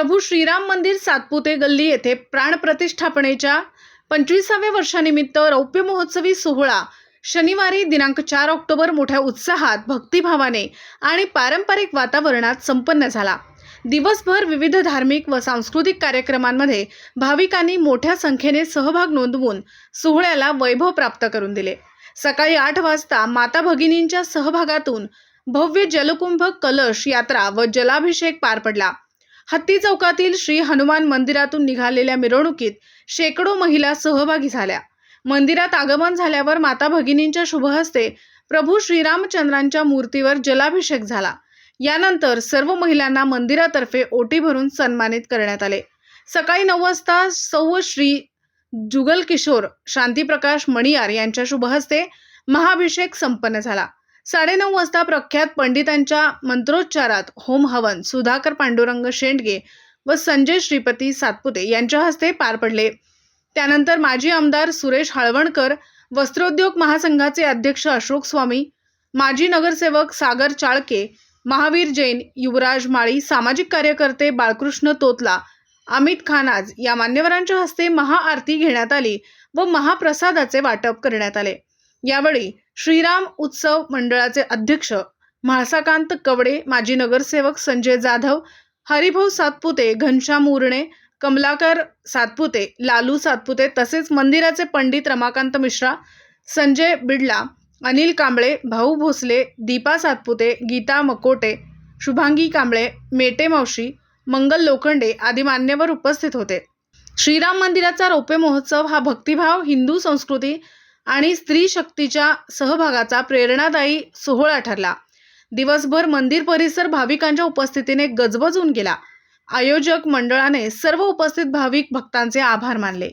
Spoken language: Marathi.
प्रभू श्रीराम मंदिर सातपुते गल्ली येथे प्राणप्रतिष्ठापनेच्या पंचवीसाव्या वर्षानिमित्त रौप्य महोत्सवी सोहळा शनिवारी दिनांक चार ऑक्टोबर मोठ्या उत्साहात भक्तिभावाने आणि पारंपरिक वातावरणात संपन्न झाला. दिवसभर विविध धार्मिक व सांस्कृतिक कार्यक्रमांमध्ये भाविकांनी मोठ्या संख्येने सहभाग नोंदवून सोहळ्याला वैभव प्राप्त करून दिले. सकाळी आठ वाजता माता भगिनींच्या सहभागातून भव्य जलकुंभ कलश यात्रा व जलाभिषेक पार पडला. हत्ती चौकातील श्री हनुमान मंदिरातून निघालेल्या मिरवणुकीत शेकडो महिला सहभागी झाल्या. मंदिरात आगमन झाल्यावर माता भगिनींच्या शुभहस्ते प्रभू श्रीरामचंद्रांच्या मूर्तीवर जलाभिषेक झाला. यानंतर सर्व महिलांना मंदिरातर्फे ओटी भरून सन्मानित करण्यात आले. सकाळी नऊ वाजता सौ श्री जुगल किशोर शांतीप्रकाश मणियार यांच्या शुभहस्ते महाभिषेक संपन्न झाला. साडेनऊ वाजता प्रख्यात पंडितांच्या मंत्रोच्चारात होम हवन सुधाकर पांडुरंग शेंडगे व संजय श्रीपती सातपुते यांच्या हस्ते पार पडले. त्यानंतर माजी आमदार सुरेश हळवणकर वस्त्रोद्योग महासंघाचे अध्यक्ष अशोक स्वामी माजी नगरसेवक सागर चाळके महावीर जैन युवराज माळी सामाजिक कार्यकर्ते बाळकृष्ण तोतला अमित खानाज या मान्यवरांच्या हस्ते महाआरती घेण्यात आली व महाप्रसादाचे वाटप करण्यात आले. यावेळी श्रीराम उत्सव मंडळाचे अध्यक्ष म्हाळसाकांत कवडे माजी नगरसेवक संजय जाधव हरिभाऊ सातपुते घनश्याम उरणे कमलाकर सातपुते लालू सातपुते तसेच मंदिराचे पंडित रमाकांत मिश्रा संजय बिडला अनिल कांबळे भाऊ भोसले दीपा सातपुते गीता मकोटे शुभांगी कांबळे मेटे मावशी मंगल लोखंडे आदी मान्यवर उपस्थित होते. श्रीराम मंदिराचा रौप्य महोत्सव हा भक्तिभाव हिंदू संस्कृती आणि स्त्री शक्तीच्या सहभागाचा प्रेरणादायी सोहळा ठरला. दिवसभर मंदिर परिसर भाविकांच्या उपस्थितीने गजबजून गेला. आयोजक मंडळाने सर्व उपस्थित भाविक भक्तांचे आभार मानले.